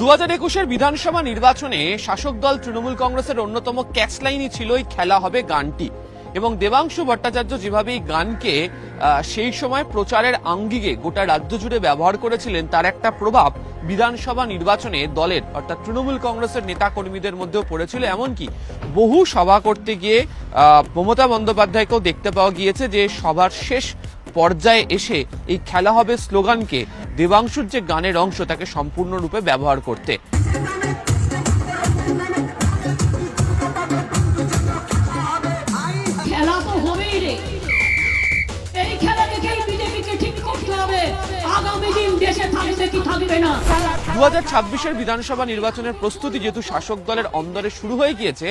দু হাজার একুশের বিধানসভা নির্বাচনে শাসক দল তৃণমূল কংগ্রেসের অন্যতম ক্যাচলাইনই ছিল এই খেলা হবে গানটি। এবং দেবাংশু ভট্টাচার্য যেভাবে এই গানকে সেই সময় প্রচারের আঙ্গিকে গোটা রাজ্য জুড়ে ব্যবহার করেছিলেন, তার একটা প্রভাব বিধানসভা নির্বাচনে দলের, অর্থাৎ তৃণমূল কংগ্রেসের নেতা কর্মীদের মধ্যেও পড়েছিল। এমনকি বহু সভা করতে গিয়ে মমতা বন্দ্যোপাধ্যায়কেও দেখতে পাওয়া গিয়েছে যে সভার শেষ পর্যায়ে এসে এই খেলা হবে স্লোগানকে দেবাংশুর যে গানের অংশ তাকে সম্পূর্ণরূপে ব্যবহার করতে। খেলা তো হবেই রে। এই খেলা দেখেই বিজেপিকে ঠিক করতে হবে। আগামী দিন দেশে থাকবে কি থাকবে না? দু হাজার ছাব্বিশের বিধানসভা নির্বাচনের প্রস্তুতি যেহেতু শাসক দলের অন্দরে শুরু হয়ে গিয়েছে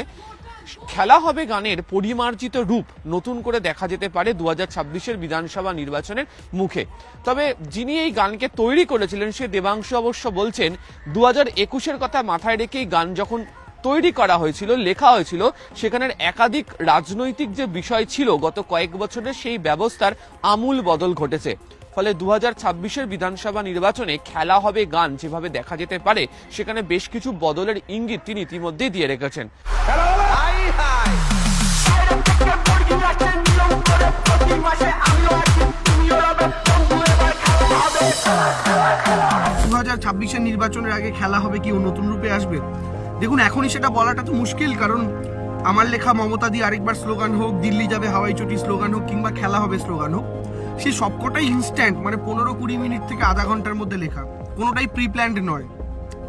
খেলা হবে গানের পরিমার্জিত রূপ নতুন করে দেখা যেতে পারে দু হাজার ছাব্বিশের বিধানসভা নির্বাচনের মুখে। তবে যিনি এই গানকে তৈরি করেছিলেন, সে দেবাংশু অবশ্য বলছেন দু হাজার একুশের কথা মাথায় রেখেই গান যখন তৈরি করা হয়েছিল, লেখা হয়েছিল, সেখানের একাধিক রাজনৈতিক যে বিষয় ছিল, গত কয়েক বছরে সেই ব্যবস্থার আমূল বদল ঘটেছে। ফলে দু হাজার বিধানসভা নির্বাচনে খেলা হবে গান যেভাবে দেখা যেতে পারে, সেখানে বেশ কিছু বদলের ইঙ্গিত তিনি ইতিমধ্যেই দিয়ে রেখেছেন। দু হাজার ছাব্বিশের নির্বাচনের আগে খেলা হবে কি ও নতুন রূপে আসবে? দেখুন, এখনই সেটা বলাটা তো মুশকিল, কারণ আমার লেখা মমতা দিয়ে আরেকবার স্লোগান হোক, দিল্লি যাবে, হাওয়াই চটি স্লোগান হোক, কিংবা খেলা হবে স্লোগান হোক সেই সবকটাই ইনস্ট্যান্ট মানে পনেরো কুড়ি মিনিট থেকে আধা ঘণ্টার মধ্যে লেখা। কোনোটাই প্রি প্ল্যান্ড নয়।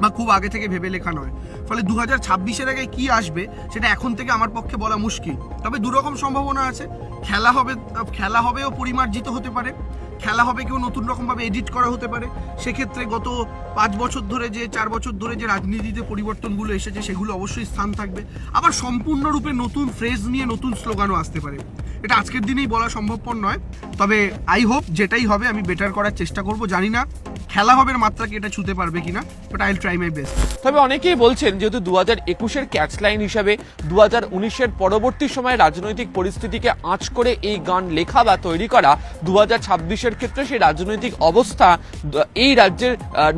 বা খুব আগে থেকে ভেবে লেখা নয়। ফলে দু হাজার ছাব্বিশের আগে কি আসবে, সেটা এখন থেকে আমার পক্ষে বলা মুশকিল। তবে দুরকম সম্ভাবনা আছে। খেলা হবে, খেলা হবেও পরিমার্জিত হতে পারে। খেলা হবে কেউ নতুন রকমভাবে এডিট করা হতে পারে। সেক্ষেত্রে গত পাঁচ বছর ধরে যে, চার বছর ধরে যে রাজনীতিতে পরিবর্তনগুলো এসেছে, সেগুলো অবশ্যই স্থান থাকবে। আবার সম্পূর্ণরূপে নতুন ফ্রেজ নিয়ে নতুন স্লোগানও আসতে পারে। এটা আজকের দিনেই বলা সম্ভবপর নয়। তবে আই হোপ যেটাই হবে, আমি বেটার করার চেষ্টা করব, জানি না। খেলা হবের মাত্রাকে এটা ছুতে পারবে কিনা? But I try my best তবে অনেকেই বলছেন যেহেতু দু হাজার একুশের ক্যাচ লাইন হিসাবে দু হাজার উনিশের পরবর্তী সময়ে রাজনৈতিক পরিস্থিতিকে আঁচ করে এই গান লেখা বা তৈরি করা দু হাজার ছাব্বিশের ক্ষেত্রে সেই রাজনৈতিক অবস্থা, এই রাজ্যের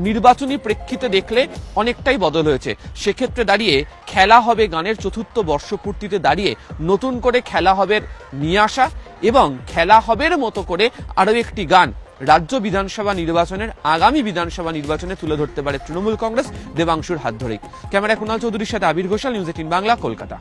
নির্বাচনী প্রেক্ষিতে দেখলে অনেকটাই বদল হয়েছে। সেক্ষেত্রে দাঁড়িয়ে খেলা হবে গানের চতুর্থ বর্ষপূর্তিতে দাঁড়িয়ে নতুন করে খেলা হবে নিয়ে আসা এবং খেলা হবের মতো করে আরও একটি গান রাজ্য বিধানসভা নির্বাচনের আগামী বিধানসভা নির্বাচনে তুলে ধরতে পারে তৃণমূল কংগ্রেস, দেবাংশুর হাত ধরে ক্যামেরা কুণাল চৌধুরীর সাথে আবির ঘোষাল, নিউজ এইটিন বাংলা, কলকাতা।